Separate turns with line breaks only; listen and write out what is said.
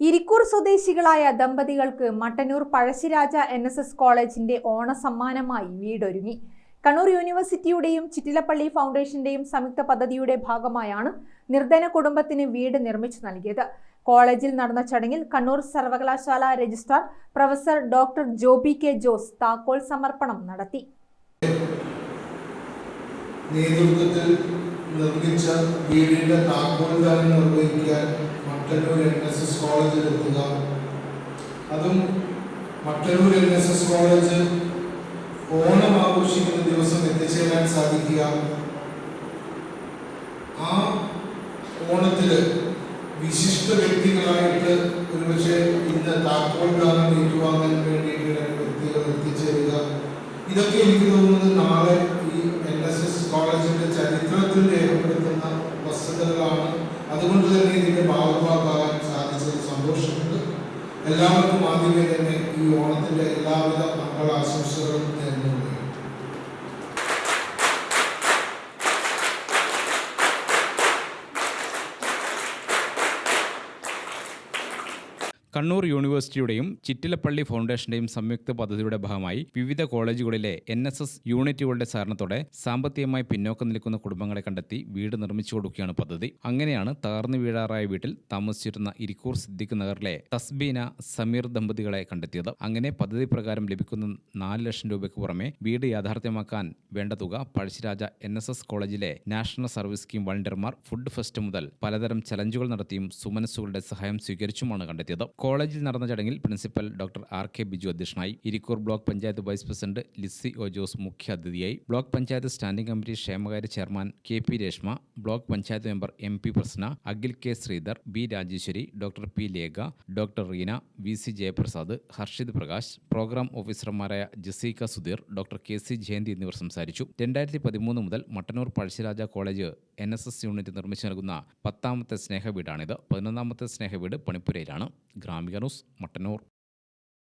ഇരിക്കൂർ സ്വദേശികളായ ദമ്പതികൾക്ക് Mattannur Pazhassiraja N S S കോളേജിന്റെ ഓണസമ്മാനമായി വീടൊരുങ്ങി. കണ്ണൂർ യൂണിവേഴ്സിറ്റിയുടെയും ചിറ്റിലപ്പള്ളി ഫൗണ്ടേഷന്റെയും സംയുക്ത പദ്ധതിയുടെ ഭാഗമായാണ് നിർധന കുടുംബത്തിന് വീട് നിർമ്മിച്ചു നൽകിയത്. കോളേജിൽ നടന്ന ചടങ്ങിൽ കണ്ണൂർ സർവകലാശാല registrar professor doctor Joby K Jose താക്കോൽ സമർപ്പണം നടത്തി.
നിർമ്മിച്ച വീടിന്റെ താക്കോൽദാനം നിർവഹിക്കാൻ മട്ടന്നൂർ എൻ എസ് എസ് കോളേജിൽ എത്തുക അതും Mattannur N S S college Onam ആഘോഷിക്കുന്ന ദിവസം എത്തിച്ചേരാൻ സാധിക്കുക. ആ ഓണത്തിൽ വിശിഷ്ട വ്യക്തികളായിട്ട് ഒരുപക്ഷെ ഇന്ന് താക്കോൽദാനം എല്ലാവർക്കും ആദ്യമേ തന്നെ ഈ ഓണത്തിന്റെ എല്ലാവിധ മംഗളാശംസകളും നേർന്നുകൊള്ളുകയാണ്
കണ്ണൂർ യൂണിവേഴ്സിറ്റിയുടെയും ചിറ്റിലപ്പള്ളി ഫൗണ്ടേഷന്റെയും സംയുക്ത പദ്ധതിയുടെ ഭാഗമായി വിവിധ കോളേജുകളിലെ എൻ എസ് എസ് യൂണിറ്റുകളുടെ സഹകരണത്തോടെ സാമ്പത്തികമായി പിന്നോക്കം നിൽക്കുന്ന കുടുംബങ്ങളെ കണ്ടെത്തി വീട് നിർമ്മിച്ചു കൊടുക്കുകയാണ് പദ്ധതി. അങ്ങനെയാണ് തകർന്നു വീഴാറായ വീട്ടിൽ താമസിച്ചിരുന്ന ഇരിക്കൂർ സിദ്ദിഖ് നഗറിലെ തസ്ബീന സമീർ ദമ്പതികളെ കണ്ടെത്തിയത്. അങ്ങനെ പദ്ധതി പ്രകാരം ലഭിക്കുന്ന നാല് ലക്ഷം രൂപയ്ക്ക് പുറമെ വീട് യാഥാർത്ഥ്യമാക്കാൻ വേണ്ട തുക പഴശ്ശിരാജ എൻ എസ് എസ് കോളേജിലെ നാഷണൽ സർവീസ് സ്കീം വളണ്ടിയർമാർ ഫുഡ് ഫെസ്റ്റ് മുതൽ പലതരം ചലഞ്ചുകൾ നടത്തിയും സുമനസ്സുകളുടെ സഹായം സ്വീകരിച്ചുമാണ് കണ്ടെത്തിയത്. കോളേജിൽ നടന്ന ചടങ്ങിൽ principal doctor R K Biju അധ്യക്ഷനായി Irikkur block panchayat vice president Lissy O Jose മുഖ്യ അതിഥിയായി. ബ്ലോക്ക് പഞ്ചായത്ത് സ്റ്റാൻഡിംഗ് കമ്മിറ്റി ക്ഷേമകാര്യ chairman K P Reshma block panchayat member M P Prasanna Akhil K Sreedhar B Rajeswari doctor P Lekha doctor Reena V C Jayaprasad Harshith Prakash program ഓഫീസർമാരായ Jaseeka Sudheer doctor K C Jayanthi എന്നിവർ സംസാരിച്ചു. രണ്ടായിരത്തി പതിമൂന്ന് മുതൽ Mattannur Pazhassiraja college N S S unit നിർമ്മിച്ചു നൽകുന്ന പത്താമത്തെ സ്നേഹവീടാണിത്. പതിനൊന്നാമത്തെ സ്നേഹവീട് പണിപ്പുരയിലാണ്. ന്യൂസ് മട്ടന്നൂർ.